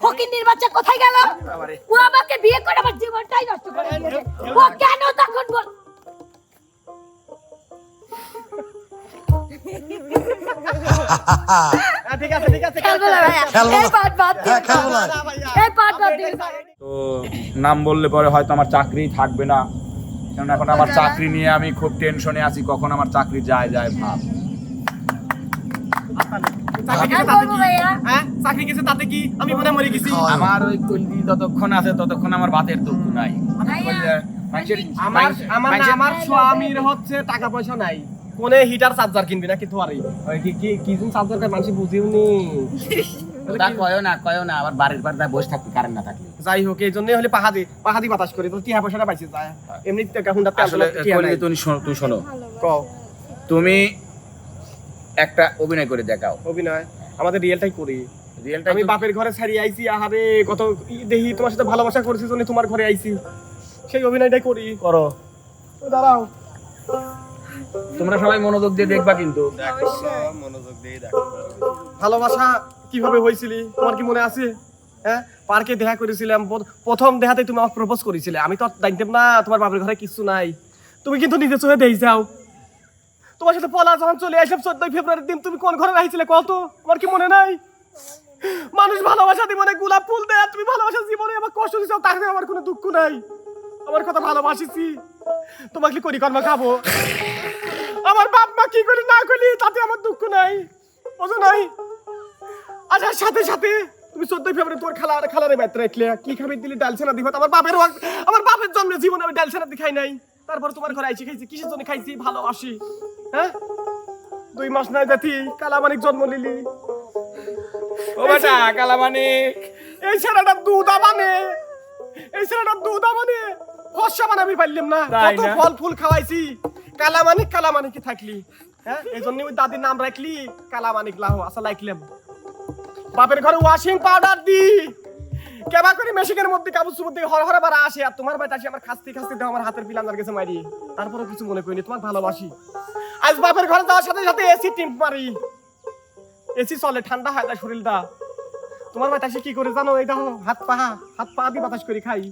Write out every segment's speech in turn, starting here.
বাচ্চা কোথায় গেল? ও আমাকে বিয়ে করে আমার জীবনটাই নষ্ট করে ও কেন তখন বল তো নাম বললে পরে হয়তো আমার চাকরি থাকবে না। কারণ এখন আমার চাকরি নিয়ে আমি খুব টেনশনে আছি কখন আমার চাকরি যায় যায় ভাব। চাকরি গেছে হ্যাঁ, তাতে কি? ভাইয়া। চাকরি গেছে তাতে কি? আমি মরে গেছি? আমার ওই কলজি যতক্ষণ আছে ততক্ষণ আমার ভাতের দুঃখ নাই। আমার আমার না, মানুষের- আমার স্বামীর হচ্ছে টাকা পয়সা নাই। কোনে হিটার চার্জার কিনবি না কিন্তু আরে ওই কি কি কি দিন চার্জার মানুষ বুঝিওনি তা কয়ও না কয়ও না আবার বাড়ির বাড়িতে বসে থাকতে কারেন্ট না থাকলে। যাই হোক এই জন্যই হলে পাহাদি পাহাদি বাতাস করি তো টিহা পয়সাটা পাইছে যায়। এমনি টাকা আসলে শোনো তুমি একটা অভিনয় করে দেখাও। অভিনয়? আমাদের রিয়েলটাই করি। রিয়েলটা আমি বাপের ঘরে ছাড়িয়ে আইছি আহারে কত দেখি তোমার সাথে ভালোবাসা করছি জন্য তোমার ঘরে আইছি। সেই অভিনয়টাই করি। করো। তো দাঁড়াও। তোমরা সবাই মনোযোগ দিয়ে দেখবা কিন্তু। মনোযোগ দিয়ে দেখো। ভালোবাসা কীভাবে হয়েছিলি? তোমার কি মনে আছে? হ্যাঁ? পার্কে দেখা করেছিলাম। প্রথম দেখাতে তুমি আমাকে প্রপোজ করেছিলে। আমি তো জানতাম না তোমার বাপের ঘরে কিছু নাই। তুমি কিন্তু নিজে চোখে দেই যাও। তোমার সাথে পলা যখন চলে আসলাম চোদ্দই ফেব্রুয়ারির দিন তুমি কোন ঘরে রাখছিলে কত তোমার কি মনে নাই? মানুষ ভালোবাসা জীবনে গোলাপ ফুল দেয় তুমি ভালোবাসা জীবনে আমার কষ্ট দিচ্ছ তাহলে আমার কোনো দুঃখ নাই। আমার কথা ভালোবাসিছি। তোমাকে করি কর্ম খাব? আমার বাপ মা কি করি না করি, তাতে আমার দুঃখ নাই। বোঝো নাই? আচ্ছা সাথে সাথে তুমি চোদ্দই ফেব্রুয়ারি তোর খালা খালারে ব্যস্ত রাখলে। কি খাবি দিলি? ডাল ছানা দিবা। আমার বাপের আমার বাপের জন্মে জীবনে আমি ডাল ছানা খাই নাই। তারপর তোমার ঘরে আইছি খাইছি কিসের জন্য খাইছি? ভালোবাসি। হ্যাঁ? দুই মাস নাই জাতি কালামানিক জন্ম লিলি ও বেটা কালামানিক। এই ছেলেটা দুধ মানে এই ছেলেটা দুধ মানে ফসা বানাবি পারলাম না। কত? ফল ফুল খাওয়াইছি। কালামানিক কালামানিক থাকলি। হ্যাঁ? এই জন্য ওই দাদির নাম রাখলি কালামানিক লাহ আসা লাইকলাম বাপের ঘরে ওয়াশিং পাউডার দি। কেবা করে মেশিকের মধ্যে কাবু সুবুর দিকে হর হরে বারা আসে, আর তোমার বাড়িতে আসে, আমার খাস্তি খাস্তি দেওয়া আমার হাতের পিলান্দার গেছে মারি তারপরে কিছু মনে করিনি, তোমার ভালোবাসি। আজ বাপের ঘরে যাওয়ার সাথে সাথে এসি টিম মারি। এসি চলে, ঠান্ডা হয় তাই শরীরটা। তোমার বাতাসে কি করে জানো? এই দেখো, হাত পা হাত পা দিয়ে বাতাস করে খাই।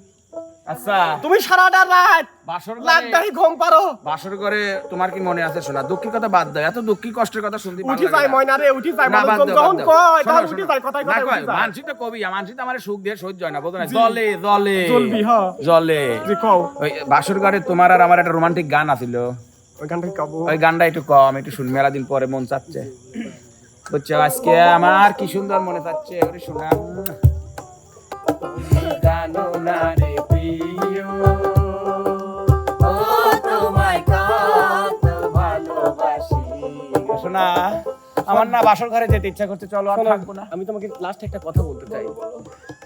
আচ্ছা। তুমি সারাটা রাত বাসর ঘরে ঘুম পারো বাসর করে তোমার কি মনে আছে শোনা? দুঃখের কথা বাদ দাও এত দুঃখী কষ্টের কথা শুনতে উঠি যায় ময়না রে উঠি যায় যখন। কয় তখন। উঠি যায় যায়। মানসি তো কবি মানসি তো আমার সুখ দিয়ে সহ্য হয় না বোঝো না জলে জলে। জ্বলবি, হ্যাঁ। জলে। কও। ওই বাসর ঘরে তোমার আর আমার একটা রোমান্টিক গান আছিল। ওইখানটা কাবু। ওই গানটা একটু কম একটু শুন মেলা দিন পরে মন চাচ্ছে। বুঝছ আজকে আমার কি সুন্দর মনে চাচ্ছে ওরে শোনা। জানো না শোনা আমার না বাসর ঘরে যেতে ইচ্ছা করছে চলো আর থাকব না। আমি তোমাকে লাস্ট একটা কথা বলতে চাই।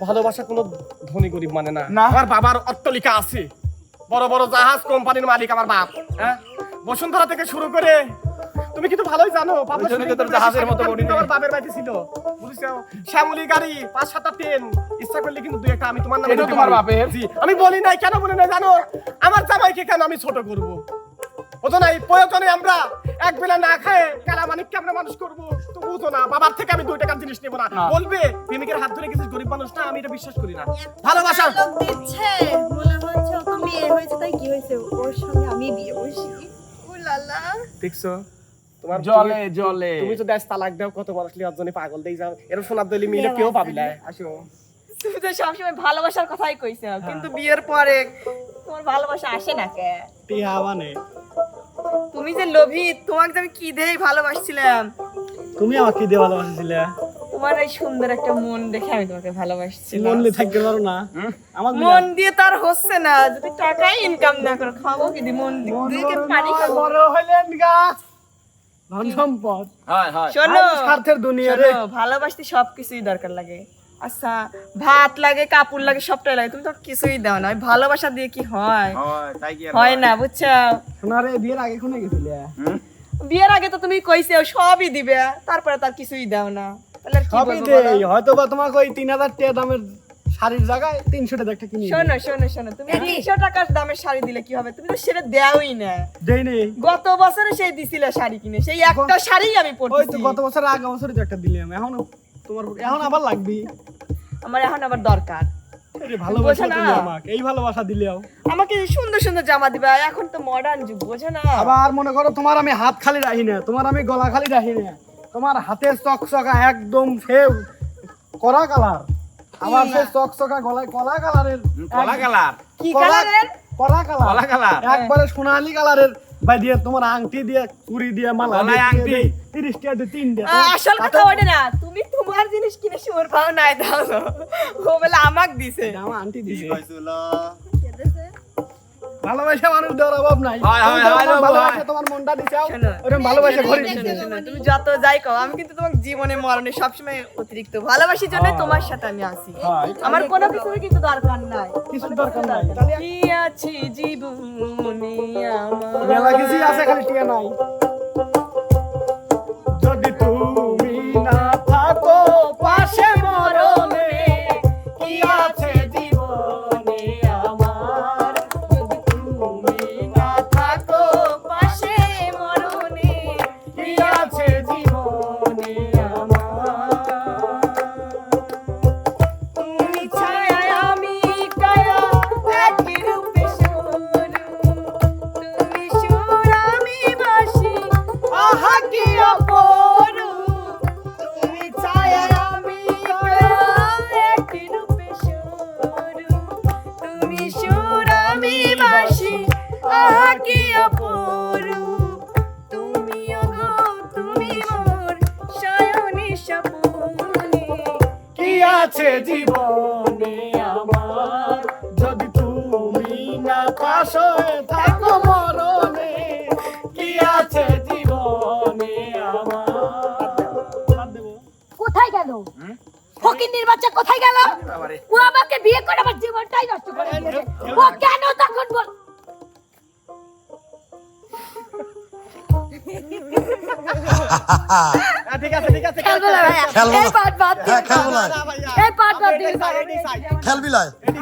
ভালোবাসা কোনো ধনী গরিব মানে না। না। আমার বাবার অট্টালিকা আছে। বড় বড় জাহাজ কোম্পানির মালিক আমার বাপ হ্যাঁ? বসুন্ধরা থেকে শুরু করে তুমি কিন্তু ভালোই জানো বাবার জাহাজের মতো বডি। আমার বাপের বাড়িতে ছিল। বুঝছ? শ্যামলি গাড়ি পাঁচ সাতটা ট্রেন ইচ্ছা করলে কিন্তু দুই একটা আমি তোমার নামে তোমার বাপের? জি আমি বলি নাই কেন বলি নাই জানো? আমার জামাইকে কেন আমি ছোট করব? বুঝো নাই প্রয়োজনে আমরা। এক বেলা না খায় কালা মানিককে আমরা মানুষ করব? তো বুঝো না বাবার থেকে আমি দুই টাকার জিনিস নেব না। না। বলবে প্রেমিকের হাত ধরে গেছিস গরিব মানুষ না আমি এটা বিশ্বাস করি না। ভালোবাসা। দিচ্ছে মনে হচ্ছে ও তো বিয়ে হয়েছে তাই কি হয়েছে? ওর সঙ্গে আমি বিয়ে বসি উলালা। দেখছ? তোমার জলে জলে। তুমি তো দেশ তালাক দাও কত পাগল দেই যাও। এরকম সোনার দলি মিলে কেউ পাবি না। আসো। তুমি তো সবসময় ভালোবাসার কথাই কইছো কিন্তু বিয়ের পরে তোমার ভালোবাসা আসে না কে? টিয়া মানে তুমি যে লোভী তোমাকে আমি কি দেই ভালোবাসছিলাম? তুমি আমাকে দিয়ে ভালোবাসছিলে? তোমার এই সুন্দর একটা মন দেখে আমি তোমাকে ভালোবাসছিলাম। মন নিয়ে থাকতে পারো না। আমার মন দিয়ে তার হচ্ছে না। যদি টাকাই ইনকাম না করো খাব কি দি? মন দিয়ে পানি খাব। বড় হইলেন গাছ ধন সম্পদ। হয় হয়। শোনো স্বার্থের দুনিয়া রে ভালোবাসতে সব কিছুই দরকার লাগে। আচ্ছা ভাত লাগে কাপড় লাগে সবটাই লাগে তুমি তো কিছুই দাও না ভালোবাসা দিয়ে কি হয়? হয় তাই কি আর হয় না বুঝছ? সোনারে বিয়ের আগে কোনে গেছিলে? বিয়ের আগে তো তুমি কইছে সবই দিবে তারপরে তার কিছুই দাও না। তাহলে কি সবই বলব হয়তো বা তোমাকে ওই তিন হাজার টাকা দামের শাড়ির জায়গায় তিনশো টাকা একটা কিনি শোনো শোনো শোনো তুমি তিনশো টাকার দামের শাড়ি দিলে কি হবে? তুমি তো সেটা দেওই না। দেই নেই। গত বছরে সেই দিছিলে শাড়ি কিনে সেই একটা শাড়ি আমি ওই তো গত বছর আগে বছরই তো একটা দিলাম এখন তোমার এখন আবার লাগবি। আমার এখন আবার দরকার। ভালোবাসা তুমি আমাকে এই ভালোবাসা দিলেও আমাকে সুন্দর সুন্দর জামা দিবা এখন তো মডার্ন যুগ বোঝো না। আবার মনে করো তোমার আমি হাত খালি রাখি না তোমার আমি গলা খালি রাখি না। তোমার হাতের চকচকা একদম কালার। আমার সে চকচকা গলায় কলা কালারের কলা কালার? কি কলা- কালারের? কলা কালার। কলা কালার। একবারে সোনালী কালারের বা দিয়ে তোমার আংটি দিয়ে কুড়ি দিয়ে মালা দিয়ে আংটি? দিয়ে। তিরিশ টাকা দিয়ে তিন দিয়ে আসল কথা ওটা না। তুমি তোমার জিনিস কিনে সুর পাও নাই দাও। ও বলে আমাক দিছে। আমার আংটি দিছে। ভালোবাসা মানুষ দেওয়ার অভাব নাই। হয়, হয়, হয়, তোমার হয়, ভালোবাসা তোমার মনটা দিছাও ওরকম ভালোবাসা ঘরে তুমি যত যাই কও আমি কিন্তু তোমাকে জীবনে মরণে সবসময় অতিরিক্ত ভালোবাসির জন্য তোমার সাথে আমি আছি। আমার কোনো কিছুর কিন্তু দরকার নাই। কিছু দরকার নাই। কি আছে জীবনে আমার। মেলা কিছুই আছে খালি টিয়া নাই। না থাকো মরণে কি আছে জীবনে আমার? কোথায় গেল? ফকিন্নির বাচ্চা কোথায় গেল? ও আমাকে বিয়ে করে আমার জীবনটাই নষ্ট করে দিয়েছে। ও কেন তখন বল ঠিক আছে ঠিক আছে খেলব খেলব।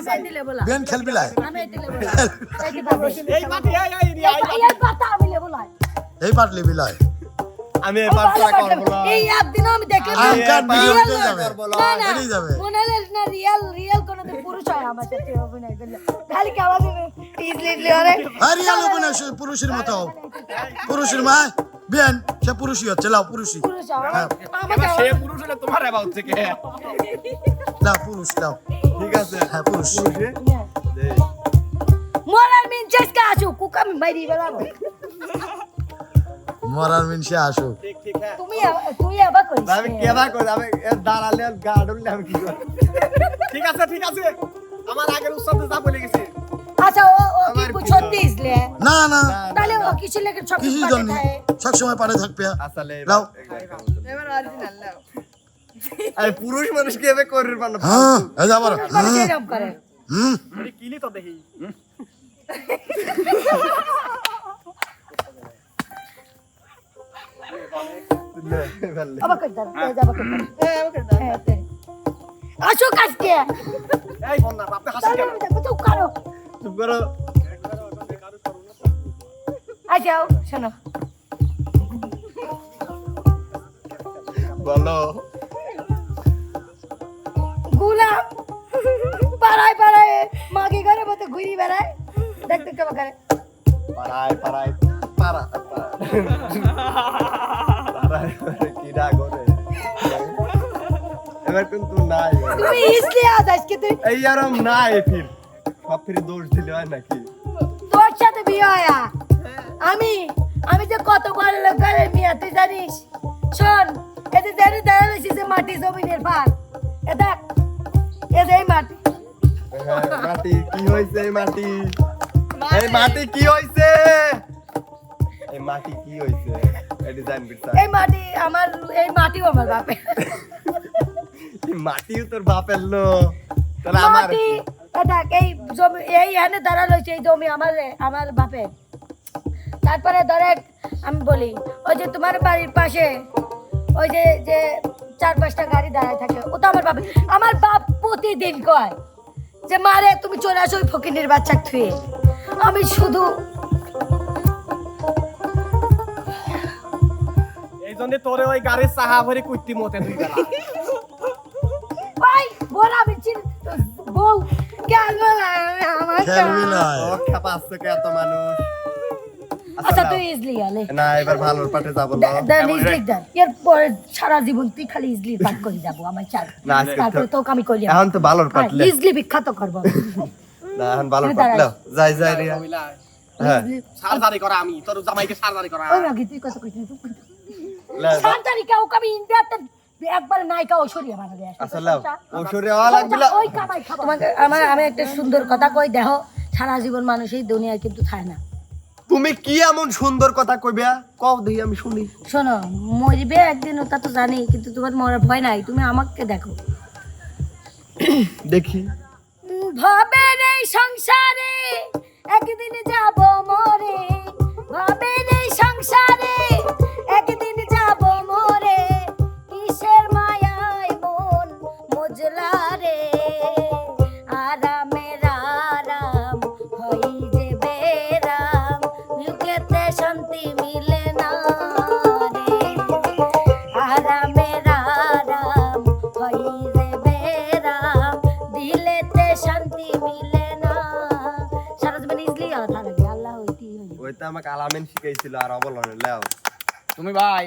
এই পাট বেন খেলবি লাই আমি দিলে বলা এই। এই এই এই এই, এই, এই- এই এই পাট লিবি লাই আমি ট্রাই পারবে। করব না এই একদিনও আমি কাট না। ভিডিও Real উঠে না। যাবে না, না। যাবে মনে হলো না রিয়েল রিয়েল কোন পুরুষ হয় আমার সাথে অভিনয় করলে খালি কেমন ইজলি ইজলি অরে আর রিয়াল উপনে পুরুষের মতো পুরুষের মা বেন সে পুরুষই হচ্ছে লাও পুরুষই। পুরুষ হয়। সে পুরুষ হলে তোমার এবার হচ্ছে কে লাও পুরুষ লাও। ঠিক আছে। হ্যাঁ পুরুষ। মরার মিন চেষ্টা আসো কুকা আমি বাইরে বেলাবো। মরার মিনসে আসুক। ঠিক ঠিক হ্যাঁ। তুমি তুই আবার করিস। আমি কেবা কই আমি দাঁড়ালে আর গা ডুললে আমি কি করব ঠিক আছে ঠিক আছে। আমার আগের উস্তাদ যা বলে গেছে। আচ্ছা ও ও কি কি সত্যি ইসলে। না না। তাহলে ও কিছু লেগে সব কিছু জন্য। খায়। সবসময় পারে থাকবে আসলে এবার অরিজিনাল নাও। আমি পুরুষ মানুষ কেবে করির পারো হ্যাঁ এই যাবার মানুষ করে। হুম। আরে কিলি তো দেখি? আবার কই দাও এই হ্যাঁ ওকে দাও। হ্যাঁ আসো কাজকে এই বন্যা আপনি হাসি কেন? দেখো চুপ করো করো আচ্ছা শোনো। বলো। গুলাম পাড়ায় পাড়ায় মাগি ঘরে মতো ঘুরি বেড়ায়। দেখতে কেমন করে। পারাই পারাই পারা পারাই কি করে এবার কিন্তু নাই। তুমি ইসলি আজ আজকে তুই এই আরম নাই ফির। ফিরে দোষ দিলে হয় নাকি? তোর সাথে বিয়ে হয় আমি আমি যে কত বড় লোক ঘরের মেয়ে তুই জানিস? শোন এতে জানি দাঁড়ালে যে মাটি জমিনের ফাল এ দেখ এ যে মাটি। হ্যাঁ, মাটি কি এই মাটি? এই মাটি কি হইছে? এই মাটি কি হইছে? এই ডিজাইন বিটটা এই মাটি আমার এই মাটিও আমার বাপে মাটিও তোর বাপের লো তাহলে আমার এই জমি এই এনে দাঁড়াল এই জমি আমার আমার বাপে। তারপরে ধরে আমি বলি ওই যে তোমার বাড়ির পাশে ওই যে যে চার পাঁচটা গাড়ি দাঁড়ায় থাকে ও তো আমার বাপ। আমার বাপ প্রতিদিন কয় যে মারে তুমি চলে আসো ওই ফকিনের বাচ্চা থুয়ে। আমি শুধু এই জন্য তোরে ওই গাড়ির চাহা ভরে কুইতি মতে দুই বেলা বল আমি কে এত মানুষ আচ্ছা তুই ইজলি আলে না এবার ভালোর পাটে যাব না দেন ইজলি দেন। এরপরে সারা জীবন তুই খালি ইজলি পাঠ করে যাব আমার চাল। না, তো- আমি কইলি এখন তো ভালোর পাটলে ইজলি বিখ্যাত করব না এখন ভালোর তুমি পাটলে যাই যাই রিয়া হ্যাঁ। সার্জারি করা আমি তোর জামাইকে সার্জারি করা। ওই মাগি তুই কত কইছিস? লে, কেউ কবি ইন্ডিয়াতে একবার নায়িকা ঐশ্বরিয়া বানাবে আচ্ছা লাও লাগবে ওই কামাই খাব। তোমাকে আমার আমি একটা সুন্দর কথা কই দেহ সারা জীবন মানুষ এই দুনিয়ায় কিন্তু থাকে না। তুমি কি এমন সুন্দর কথা কইবে কও দেখি আমি শুনি। শোনো মরবে একদিন ওটা তো জানি কিন্তু তোমার মরার ভয় নাই তুমি আমাকে দেখো। দেখি। ভাবের এই সংসারে একদিন যাব মরে। ভাবের এই সংসারে আমাকে আলামিন শিখাইছিল আর অবলনের লেও তুমি ভাই।